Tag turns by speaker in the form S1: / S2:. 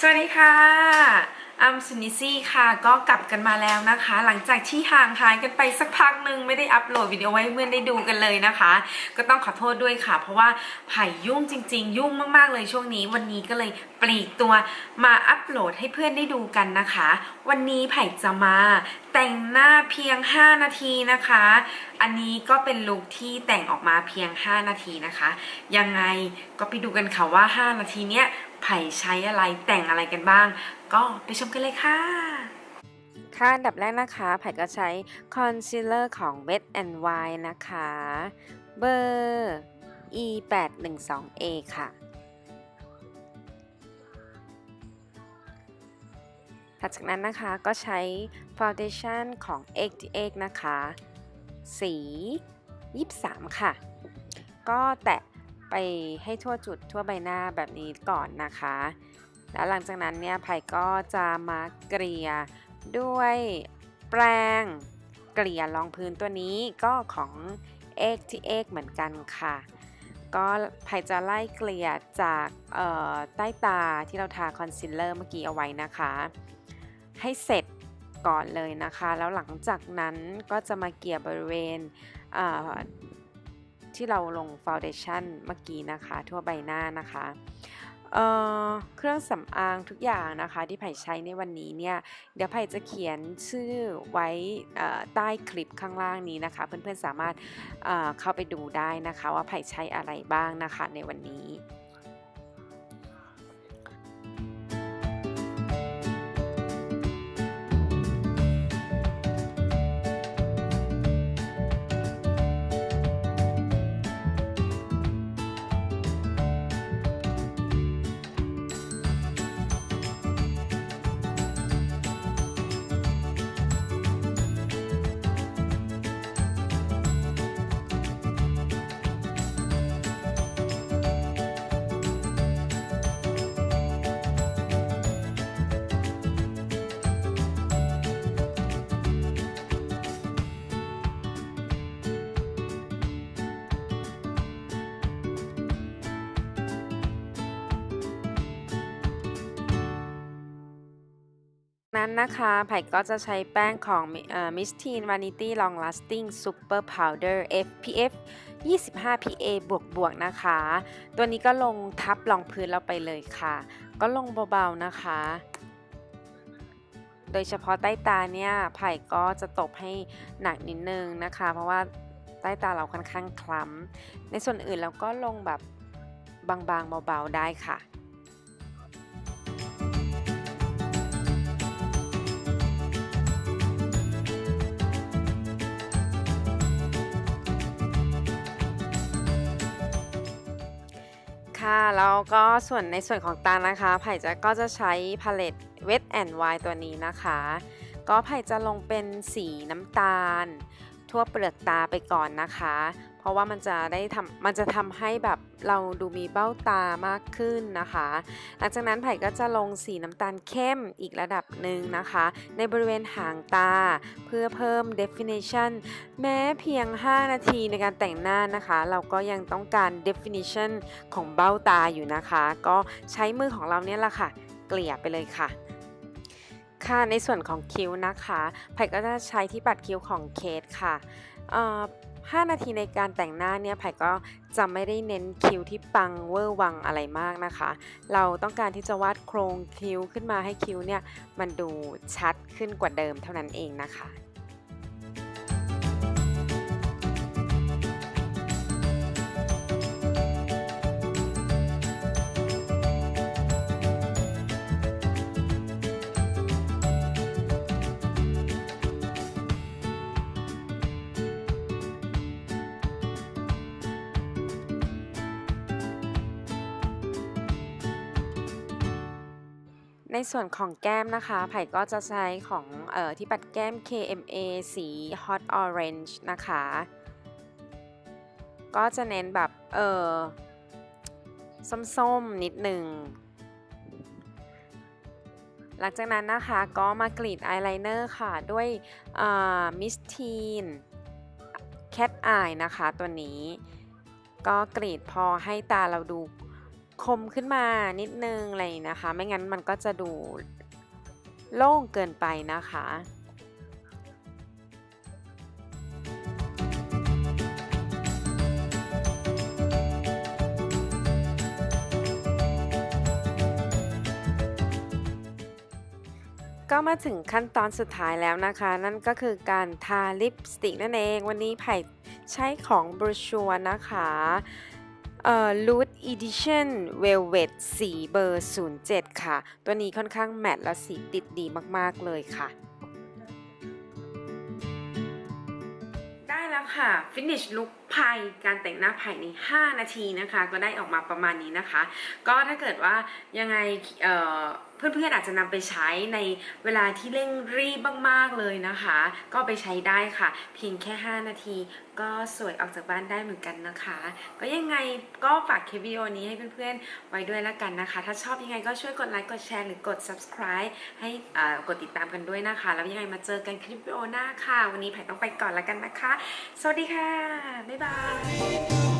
S1: สวัสดีค่ะ อัมสุนิซี่ค่ะ ก็กลับกันมาแล้วนะคะ หลังจากที่ห่างหายกันไปสักพักหนึ่งไม่ได้อัปโหลดวิดีโอไว้ให้เพื่อนได้ดูกันเลยนะคะ ก็ต้องขอโทษด้วยค่ะ เพราะว่าไผ่ยุ่งจริง ๆ ยุ่งมากๆเลยช่วงนี้ วันนี้ก็เลยปลีกตัวมาอัปโหลดให้เพื่อนได้ดูกันนะคะ วันนี้ไผ่จะมาแต่งหน้าเพียง 5 นาทีนะคะ อันนี้ก็เป็นลุคที่แต่งออกมาเพียง 5 นาทีนะคะ ยังไงก็ไปดูกันค่ะว่า 5 นาทีเนี้ย ไผ่ใช้อะไรแต่งอะไรกันบ้าง ก็ไปชมกันเลยค่ะค่ะอันดับแรกนะคะไผ่ก็ใช้คอนซีลเลอร์ของ Wet n Wild นะคะ เบอร์ e 8 1 2 a ค่ะถัดจากนั้นนะคะก็ใช้ Foundation ของ x x นะคะ สี 23 ค่ะ ก็แตะ ไปให้ทั่วจุดทั่วใบหน้าแบบนี้ก่อนนะคะ แล้วหลังจากนั้นเนี่ยไผ่ก็จะมาเกลี่ยด้วยแปรงเกลี่ยรองพื้นตัวนี้ก็ของ x t x เอกเหมือนกันค่ะ ก็ไผ่จะไล่เกลี่ยจากใต้ตาที่เราทาคอนซีลเลอร์เมื่อกี้เอาไว้นะคะ ให้เสร็จก่อนเลยนะคะ แล้วหลังจากนั้นก็จะมาเกลี่ยบริเวณ ที่เราลงฟาวเดชั่นเมื่อกี้นะคะ ทั่วใบหน้านะคะเเครื่องสำอางทุกอย่างนะคะที่ไผ่ใช้ในวันนี้เนี่ยเดี๋ยวไผ่จะเขียนชื่อไว้ใต้คลิปข้างล่างนี้นะคะ เพื่อนๆสามารถเเข้าไปดูได้นะคะ ว่าไผ่ใช้อะไรบ้างนะคะในวันนี้ นั้นนะคะไผ่ก็จะใช้แป้งของมิสทีนวานิตี้ลอง lasting super powder FPF 25 PA บวกบวกๆนะคะ ตัวนี้ก็ลงทับรองพื้นเราไปเลยค่ะ ก็ลงเบาๆนะคะ โดยเฉพาะใต้ตาเนี่ยไผ่ก็จะตบให้หนักนิดนึงนะคะ เพราะว่าใต้ตาเราค่อนข้างคล้ำในส่วนอื่นเราก็ลงแบบบางๆเบาๆได้ค่ะ ค่ะแล้วก็ส่วนในส่วนของตานะคะไผ่จะก็จะใช้พาเลต Wet and Wild ตัวนี้นะคะ ก็ไผ่จะลงเป็นสีน้ำตาล ทั่วเปลือกตาไปก่อนนะคะ ราะว่ามันจะได้ทำมันจะทำให้แบบเราดูมีเบ้าตามากขึ้นนะคะ หลังจากนั้นไผ่ก็จะลงสีน้ำตาลเข้มอีกระดับหนึ่งนะคะ ในบริเวณหางตา เพื่อเพิ่ม definition แม้เพียง 5 นาทีในการแต่งหน้านะคะ เราก็ยังต้องการ definition ของเบ้าตาอยู่นะคะ ก็ใช้มือของเราเนี่ยแหละค่ะ เกลี่ยไปเลยค่ะค่ะในส่วนของคิ้วนะคะไผ่ก็จะใช้ที่ปัดคิ้วของเคสค่ะอ่อ 5 นาทีในการแต่งหน้าเนี่ยไผ่ก็จะไม่ได้เน้นคิ้วที่ปังเวอร์วังอะไรมากนะคะ เราต้องการที่จะวาดโครงคิ้วขึ้นมาให้คิ้วเนี่ยมันดูชัดขึ้นกว่าเดิมเท่านั้นเองนะคะ ในส่วนของแก้มนะคะ ไผ่ก็จะใช้ของออที่ปัดแก้ม KMA สี Hot Orange นะคะ ก็จะเน้นแบบ เออส้มๆ นิดหนึ่ง หลังจากนั้นนะคะก็มากรีดอายไลเนอร์ค่ะ ด้วยมิสทีนแคทอายนะคะตัวนี้ ก็กรีดพอให้ตาเราดู คมขึ้นมานิดนึงอะไรอย่างนี้นะคะ ไม่งั้นมันก็จะดูโล่งเกินไปนะคะก็มาถึงขั้นตอนสุดท้ายแล้วนะคะ นั่นก็คือการทาลิปสติกนั่นเอง วันนี้ไผ่ใช้ของบรูชัวนะคะ เอ่อ Loot Edition Velvet สีเบอร์ 07 ค่ะ ตัวนี้ค่อนข้างแมตต์และสีติดดีมาก ๆ เลยค่ะ ได้แล้วค่ะ Finish Look ไผ่การแต่งหน้าไผ่ใน 5 นาทีนะคะ ก็ได้ออกมาประมาณนี้นะคะ ก็ถ้าเกิดว่ายังไงเอ่อ เพื่อนๆอาจจะนำไปใช้ในเวลาที่เร่งรีบมากๆเลยนะคะ ก็ไปใช้ได้ค่ะ เพียงแค่ 5 นาที ก็สวยออกจากบ้านได้เหมือนกันนะคะ ก็ยังไงก็ฝากคลิปวิดีโอนี้ให้เพื่อนๆไว้ด้วยละกันนะคะ ถ้าชอบยังไงก็ช่วยกดไลค์กดแชร์หรือกด subscribe ให้กดติดตามกันด้วยนะคะ แล้วยังไงมาเจอกันคลิปวิดีโอหน้าค่ะ วันนี้ไผ่ต้องไปก่อนละกันนะคะ สวัสดีค่ะ บ๊ายบาย